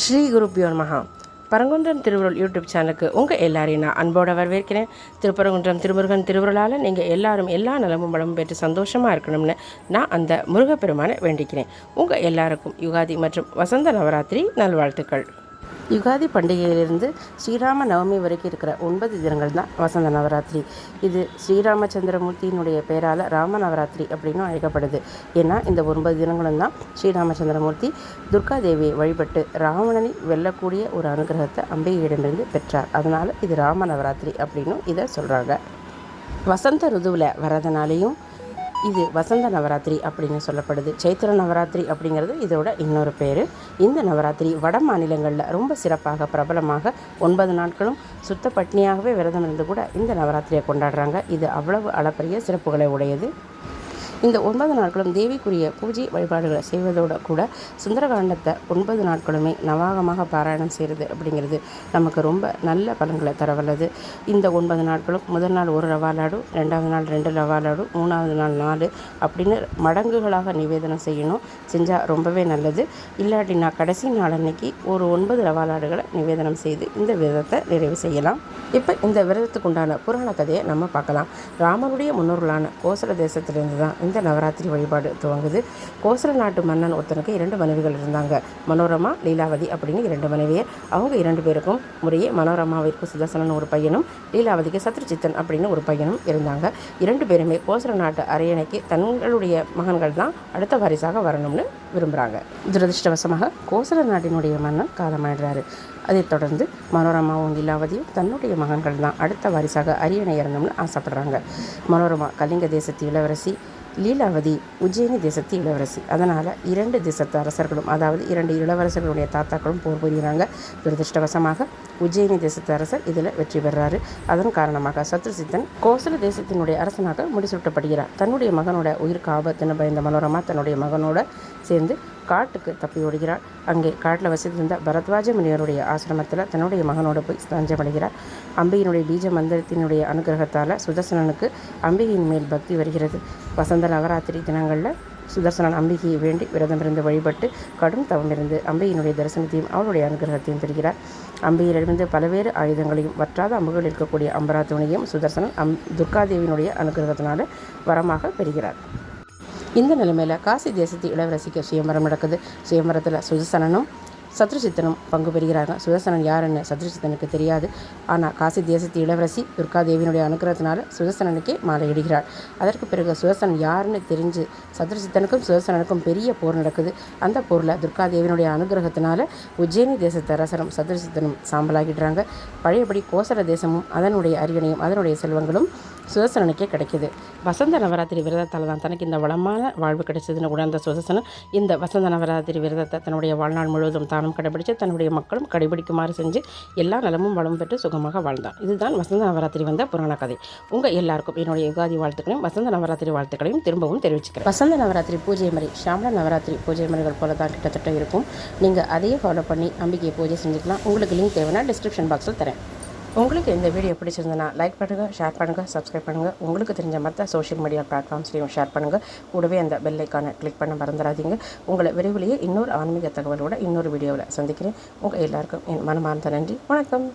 ஸ்ரீ குருப்பியோ மகா பரங்குன்றம் திருவுருள் யூடியூப் சேனலுக்கு உங்கள் எல்லாரையும் நான் அன்போடு வரவேற்கிறேன். திருப்பரங்குன்றம் திருமுருகன் திருவுருளால் நீங்கள் எல்லாரும் எல்லா நலமும் வளமும் பெற்று சந்தோஷமாக இருக்கணும்னு நான் அந்த முருகப்பெருமானை வேண்டிக்கிறேன். உங்கள் எல்லாருக்கும் யுகாதி மற்றும் வசந்த நவராத்திரி நல்வாழ்த்துக்கள். யுகாதி பண்டிகையிலிருந்து ஸ்ரீராம நவமி வரைக்கும் இருக்கிற ஒன்பது தினங்கள் தான் வசந்த நவராத்திரி. இது ஸ்ரீராமச்சந்திரமூர்த்தியினுடைய பெயரால் ராம நவராத்திரி அப்படின்னு அழைக்கப்படுது. ஏன்னா இந்த ஒன்பது தினங்களும் தான் ஸ்ரீராமச்சந்திரமூர்த்தி துர்கா தேவியை வழிபட்டு ராவணனை வெல்லக்கூடிய ஒரு அனுகிரகத்தை அம்பிகையிடமிருந்து பெற்றார். அதனால் இது ராம நவராத்திரி அப்படின்னு இதை சொல்கிறாங்க வசந்த ருதுவில் வரதுனாலையும் இது வசந்த நவராத்திரி அப்படின்னு சொல்லப்படுது. சைத்திர நவராத்திரி அப்படிங்கிறது இதோட இன்னொரு பேர். இந்த நவராத்திரி வட மாநிலங்களில் ரொம்ப சிறப்பாக பிரபலமாக ஒன்பது நாட்களும் சுத்த பட்னியாகவே விரதம் இருந்து கூட இந்த நவராத்திரியை கொண்டாடுறாங்க. இது அவ்வளவு அளப்பரிய சிறப்புகளை உடையது. இந்த ஒன்பது நாட்களும் தேவிக்குரிய பூஜை வழிபாடுகளை செய்வதோடு கூட சுந்தரகாண்டத்தை ஒன்பது நாட்களுமே நவாகமாக பாராயணம் செய்கிறது அப்படிங்கிறது நமக்கு ரொம்ப நல்ல பலன்களை தரவல்லது. இந்த ஒன்பது நாட்களும் முதல் நாள் ஒரு ரவா லாடு ரெண்டாவது நாள் ரெண்டு ரவா லாடு மூணாவது நாள் நாலு அப்படின்னு மடங்குகளாக நிவேதனம் செய்யணும். செஞ்சால் ரொம்பவே நல்லது. இல்லாட்டினா கடைசி நாள் அன்னைக்கு ஒரு ஒன்பது ரவா லாடுகளை நிவேதனம் செய்து இந்த விதத்தை நிறைவு செய்யலாம். இப்போ இந்த விரதத்துக்கு உண்டான புராண கதையை நம்ம பார்க்கலாம். ராமனுடைய முன்னோர்களான கோசல தேசத்திலிருந்து தான் இந்த நவராத்திரி வழிபாடு துவங்குது. கோசல நாட்டு மன்னன் ஒருத்தனுக்கு இரண்டு மனைவிகள் இருந்தாங்க. மனோரமா லீலாவதி அப்படின்னு இரண்டு மனைவியர். அவங்க இரண்டு பேருக்கும் முறையே மனோரமாவிற்கு சுதர்சனன் ஒரு பையனும் லீலாவதிக்கு சத்ருச்சித்தன் அப்படின்னு ஒரு பையனும் இருந்தாங்க. இரண்டு பேருமே கோசல நாட்டு அரியணைக்கு தங்களுடைய மகன்கள் தான் அடுத்த வாரிசாக வரணும்னு விரும்புகிறாங்க துரதிருஷ்டவசமாக கோசல நாட்டினுடைய மன்னன் காலமாயிடுறாரு. அதைத் தொடர்ந்து மனோரமாவும் லீலாவதியும் தன்னுடைய மகன்கள் தான். அடுத்த வாரிசாக அரியணை இறங்கணும்னு ஆசைப்படுறாங்க. மனோரமா கலிங்க தேசத்து இளவரசி லீலாவதி உஜ்ஜயினி தேசத்து இளவரசி. அதனால் இரண்டு தேசத்து அரசர்களும் அதாவது இரண்டு இளவரசர்களுடைய தாத்தாக்களும் போர் புரிகிறாங்க. துரதிருஷ்டவசமாக உஜ்ஜயினி தேசத்து அரசர் இதில் வெற்றி பெறாரு. அதன் காரணமாக சத்ருசித்தன் கோசல தேசத்தினுடைய அரசனாக முடிசூட்டப்படுகிறார். தன்னுடைய மகனோட உயிருக்கு ஆபத்துன்னு பயந்த மனோரமா தன்னுடைய மகனோட சேர்ந்து காட்டுக்கு தப்பி ஓடுகிறார். அங்கே காட்டில் வசித்திருந்த பரத்வாஜ முனிவருடைய ஆசிரமத்தில் தன்னுடைய மகனோடு போய் தஞ்சமடைகிறார் அம்பிகையினுடைய பீஜ மந்திரத்தினுடைய அனுகிரகத்தால் சுதர்சனனுக்கு அம்பிகையின் மேல் பக்தி வருகிறது. வசந்த நவராத்திரி தினங்களில் சுதர்சனன் அம்பிகையை வேண்டி விரதமிருந்து வழிபட்டு கடும் தவமிருந்து அம்பிகையினுடைய தரிசனத்தையும் அவருடைய அனுகிரகத்தையும் பெறுகிறார். அம்பிகையிலிருந்து பல்வேறு ஆயுதங்களையும் வற்றாத அம்புகள் இருக்கக்கூடிய அம்பரா சுதர்சனன் அம் துர்காதேவியினுடைய அனுகிரகத்தினால வரமாக பெறுகிறார். இந்த நிலைமையில் காசி தேசத்து இளவரசிக்கு சுயம்பரம் நடக்குது. சுயம்பரத்தில் சுதர்சனனும் சத்ருசித்தனும் பங்கு பெறுகிறாங்க. சுதர்சனன் யாருன்னு சத்ருசித்தனுக்கு தெரியாது. ஆனால் காசி தேசத்து இளவரசி துர்காதேவியினுடைய அனுகிரகத்தினால சுதர்சனனுக்கே மாலையிடுகிறாள். அதற்கு பிறகு சுதர்சனன் யாருன்னு தெரிஞ்சு சத்ருசித்தனுக்கும் சுதர்சனனுக்கும் பெரிய போர் நடக்குது. அந்த போரில் துர்காதேவியினுடைய அனுகிரகத்தினால உஜ்ஜயினி தேசத்து அரசரும் சத்ருசித்தனும் சாம்பலாகிடுறாங்க. பழையபடி கோசல தேசமும் அதனுடைய அரியணையும் அதனுடைய செல்வங்களும் சுதர்சனனுக்கே கிடைக்கிது. வசந்த நவராத்திரி விரதத்தால் தான் தனக்கு இந்த வளமான வாழ்வு கிடைச்சதுன்னு உணர்ந்த சுதர்சனன் இந்த வசந்த நவராத்திரி விரதத்தை தன்னுடைய வாழ்நாள் முழுவதும் தானும் கடைபிடித்து தன்னுடைய மக்களும் கடைபிடிக்குமாறு செஞ்சு எல்லா நலமும் வளம் பெற்று சுகமாக வாழ்ந்தான். இதுதான் வசந்த நவராத்திரி வந்த புராண கதை. உங்கள் எல்லாருக்கும் என்னுடைய யுகாதி வாழ்த்துக்களையும் வசந்த நவராத்திரி வாழ்த்துக்களையும் திரும்பவும் தெரிவிச்சுக்கிறேன். வசந்த நவராத்திரி பூஜை முறை ஷாமல நவராத்திரி பூஜை முறைகள் போல தான் கிட்டத்தட்ட இருக்கும். நீங்கள் அதையே ஃபாலோ பண்ணி அம்பிகையை பூஜை செஞ்சுக்கலாம். உங்களுக்கு லிங்க் தேவைன்னா டிஸ்கிரிப்ஷன் பாக்ஸில் தரேன். உங்களுக்கு இந்த வீடியோ பிடிச்சிருந்தனா லைக் பண்ணுங்கள் ஷேர் பண்ணுங்கள் சப்ஸ்கிரைப் பண்ணுங்கள் உங்களுக்கு தெரிஞ்ச மற்ற சோஷியல் மீடியா பிளாட்ஃபார்ம்ஸ்லையும் ஷேர் பண்ணுங்கள் கூடவே அந்த பெல் ஐக்கானை கிளிக் பண்ண மறந்துடாதீங்க. உங்களை விரைவிலேயே இன்னொரு ஆன்மீக தகவலோட இன்னொரு வீடியோவில் சந்திக்கிறேன். உங்கள் எல்லாருக்கும் என் மனமார்ந்த நன்றி. வணக்கம்.